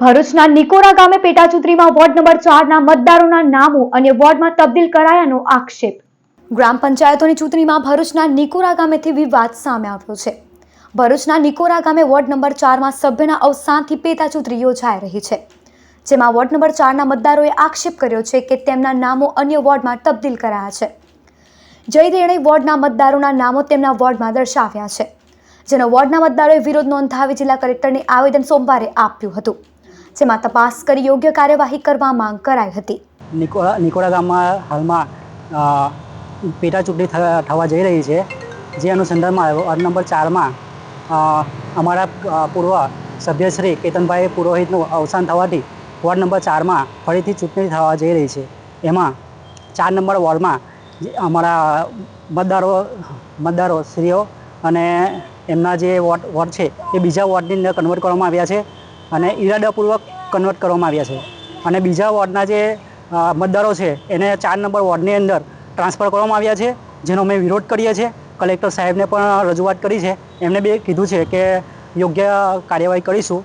ભરૂચના નિકોરા ગામે પેટાચૂંટણીમાં વોર્ડ નંબર ચારના મતદારોના નામો અને વોર્ડમાં તબદીલ કરાયાનો આક્ષેપ. ગ્રામ પંચાયતોની ચૂંટણીમાં ભરૂચના નિકોરા ગામેથી વિવાદ સામે આવ્યો છે. ભરૂચના નિકોરા ગામે વોર્ડ નંબર ચારમાં સભ્યના અવસાનથી પેટાચૂંટણી યોજાઈ રહી છે. જેમાં વોર્ડ નંબર ચારના મતદારોએ આક્ષેપ કર્યો છે કે તેમના નામો અન્ય વોર્ડમાં તબદીલ કરાયા છે. જય દેણે વોર્ડના મતદારોના નામો તેમના વોર્ડમાં દર્શાવ્યા છે. જેનો વોર્ડના મતદારોએ વિરોધ નોંધાવી જિલ્લા કલેક્ટરને આવેદન સોમવારે આપ્યું હતું. જેમાં તપાસ કરી યોગ્ય કાર્યવાહી કરવા માંગ કરાઈ હતી. નિકોળા નિકોળા ગામમાં હાલમાં પેટા ચૂંટણી થવા જઈ રહી છે. જે અનુસંધાનમાં વોર્ડ નંબર ચારમાં અમારા પૂર્વ સભ્યશ્રી કેતનભાઈ પુરોહિતનું અવસાન થવાથી, વોર્ડ નંબર ચારમાં ફરીથી ચૂંટણી થવા જઈ રહી છે. એમાં ચાર નંબર વોર્ડમાં અમારા મતદારો મતદારો શ્રીઓ અને એમના જે વોર્ડ વોર્ડ છે, એ બીજા વોર્ડની અંદર કન્વર્ટ કરવામાં આવ્યા છે. અને ઈરાદાપૂર્વક કન્વર્ટ કરવામાં આવ્યા છે. અને બીજા વોર્ડના જે મતદારો છે, એને ચાર નંબર વોર્ડની અંદર ટ્રાન્સફર કરવામાં આવ્યા છે, જેનો અમે વિરોધ કરીએ છીએ. કલેક્ટર સાહેબને પણ રજૂઆત કરી છે. એમને બે કીધું છે કે યોગ્ય કાર્યવાહી કરીશું.